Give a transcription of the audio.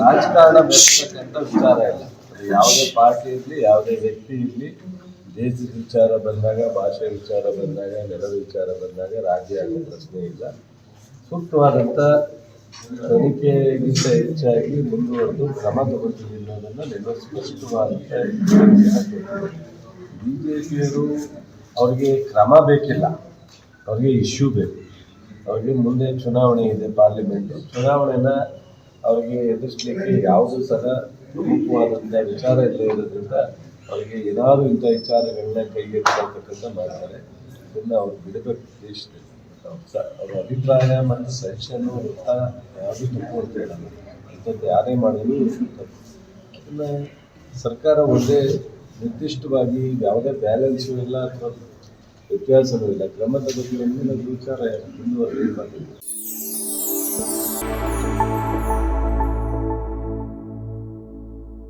ರಾಜಕಾರಣ ಬೆಳೆಸ್ತಕ್ಕಂಥ ವಿಚಾರ ಇಲ್ಲ. ಯಾವುದೇ ಪಾರ್ಟಿ ಇರಲಿ, ಯಾವುದೇ ವ್ಯಕ್ತಿ ಇರಲಿ, ದೇಶದ ವಿಚಾರ ಬಂದಾಗ, ಭಾಷೆ ವಿಚಾರ ಬಂದಾಗ, ನೆಲದ ವಿಚಾರ ಬಂದಾಗ ರಾಜ್ಯ ಆಗೋ ಪ್ರಶ್ನೆ ಇಲ್ಲ. ಸೂಕ್ತವಾದಂಥ ತನಿಖೆಗಿಂತ ಹೆಚ್ಚಾಗಿ ಮುಂದುವರೆದು ಕ್ರಮ ತಗೊಳ್ತೀವಿ ಅನ್ನೋದನ್ನು ನಿನ್ನ ಸ್ಪಷ್ಟವಾದಂಥ ಬಿ ಜೆ ಪಿಯವರು ಅವ್ರಿಗೆ ಕ್ರಮ ಬೇಕಿಲ್ಲ. ಅವ್ರಿಗೆ ಇಶ್ಯೂ ಬೇಕು. ಅವ್ರಿಗೆ ಮುಂದೆ ಚುನಾವಣೆ ಇದೆ ಪಾರ್ಲಿಮೆಂಟು. ಚುನಾವಣೆನ ಅವ್ರಿಗೆ ಎದುರಿಸಲಿಕ್ಕೆ ಯಾವುದೂ ಸಹ ಪ್ರಮುಖವಾದಂಥ ವಿಚಾರ ಇಲ್ಲದೆ ಇರೋದ್ರಿಂದ ಅವರಿಗೆ ಏನಾದರೂ ಇಂಥ ವಿಚಾರಗಳನ್ನ ಕೈಗೆತ್ತಿಕೊಳ್ತಕ್ಕಂಥ ಮಾಡ್ತಾರೆ. ಇದನ್ನು ಅವ್ರು ಬಿಡಬೇಕು ದೇಶದಲ್ಲಿ. ಅವ್ರ ಅಭಿಪ್ರಾಯ ಮತ್ತು ಸಜೆಷನ್ನು ಅಂತ ಯಾವುದೂ ತಪ್ಪು ಅಂತ ಹೇಳಲ್ಲ ಅಂಥದ್ದು ಯಾರೇ ಮಾಡಿದ್ರು ಅದನ್ನ ಸರ್ಕಾರ ಒಂದೇ ನಿರ್ದಿಷ್ಟವಾಗಿ ಯಾವುದೇ ಬ್ಯಾಲೆನ್ಸು ಇಲ್ಲ ಅಥವಾ ವ್ಯತ್ಯಾಸವೂ ಇಲ್ಲ. ಕ್ರಮದ ಬಗ್ಗೆ ಮುಂದಿನ ವಿಚಾರ ಮುಂದುವರೆದಿಲ್ಲ